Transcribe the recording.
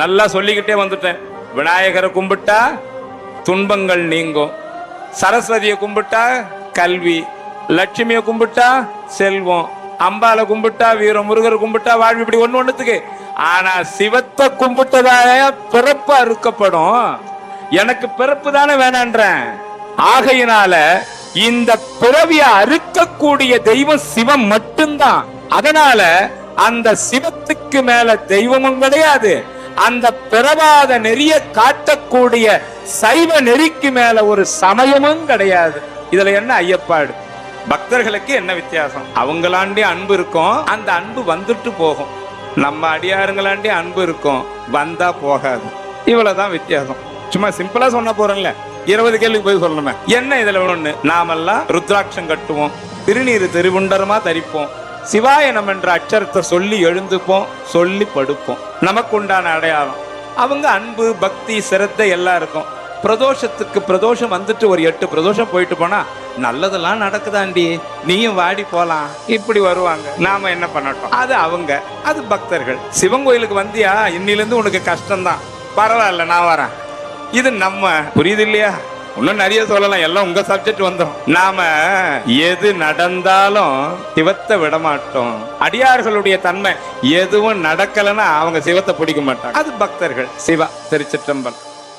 நல்லா சொல்லிக்கிட்டே வந்துட்டேன். விநாயகரை கும்பிட்டா துன்பங்கள் நீங்கும். சரஸ்வதியை கும்பிட்டா கல்வி. லட்சுமியை கும்பிட்டா செல்வம். அம்பால கும்பிட்டா வீர முருகர் கும்பிட்டா வாழ்வு. இப்படி ஒண்ணு ஒண்ணுத்துக்கு. ஆனா சிவத்தை கும்பிட்டதாக பிறப்பு அறுக்கப்படும் எனக்கு பிறப்பு தானே வேணான்றேன். ஆகையினால இந்த பிறவிய அறுக்கக்கூடிய தெய்வம் சிவம் மட்டும்தான். அதனால அந்த சிவத்துக்கு மேல தெய்வமும் கிடையாது. அந்த பிறவாத நெறிய காட்டக்கூடிய சைவ நெறிக்கு மேல ஒரு சமயமும் கிடையாது. இதுல என்ன ஐயப்பாடு? பக்தர்களுக்கு என்ன வித்தியாசம்? அவங்களாண்டி அன்பு இருக்கும் அந்த அன்பு வந்துட்டு போகும். நம்ம அடியாருங்களாண்டி அன்பு இருக்கும் வந்தா போகாது. இவ்வளவுதான் வித்தியாசம். சும்மா சிம்பிளா சொன்ன போறேன்ல. இருபது கேள்வி போய் சொல்லணுமே. என்ன இதுல ஒண்ணு? நாமெல்லாம் ருத்ராட்சம் கட்டுவோம் திருநீர் திருவுண்டரமா தரிப்போம். சிவாயனம் என்ற அச்சரத்தை சொல்லி எழுந்துப்போம் சொல்லி படுப்போம். நமக்கு உண்டான அடையாளம் அவங்க அன்பு பக்தி சிரத்தை எல்லாம் இருக்கும் பிரதோஷத்துக்கு பிரதோஷம் வந்துட்டு ஒரு எட்டு பிரதோஷம் போயிட்டு போனா நல்லதெல்லாம் நடக்குதாண்டி நீயும் வாடி போலாம். இப்படி வருவாங்க. நாம என்ன பண்ணட்டும்? அது அவங்க அது பக்தர்கள். சிவன் கோயிலுக்கு வந்தியா இன்னிலிருந்து உனக்கு கஷ்டம்தான். பரவாயில்ல நான் வரேன். இது நம்ம புரியுது இல்லையா? இன்னும் நிறைய சொல்லலாம். எல்லாம் உங்க சப்ஜெக்ட் வந்துடும் நாம எது நடந்தாலும் சிவத்தை விட மாட்டோம் அடியார்களுடைய தன்மை எதுவும் நடக்கலைன்னா அவங்க சிவத்தை பிடிக்க மாட்டாங்க. அது பக்தர்கள். சிவா திருச்சிற்றம்பலம்.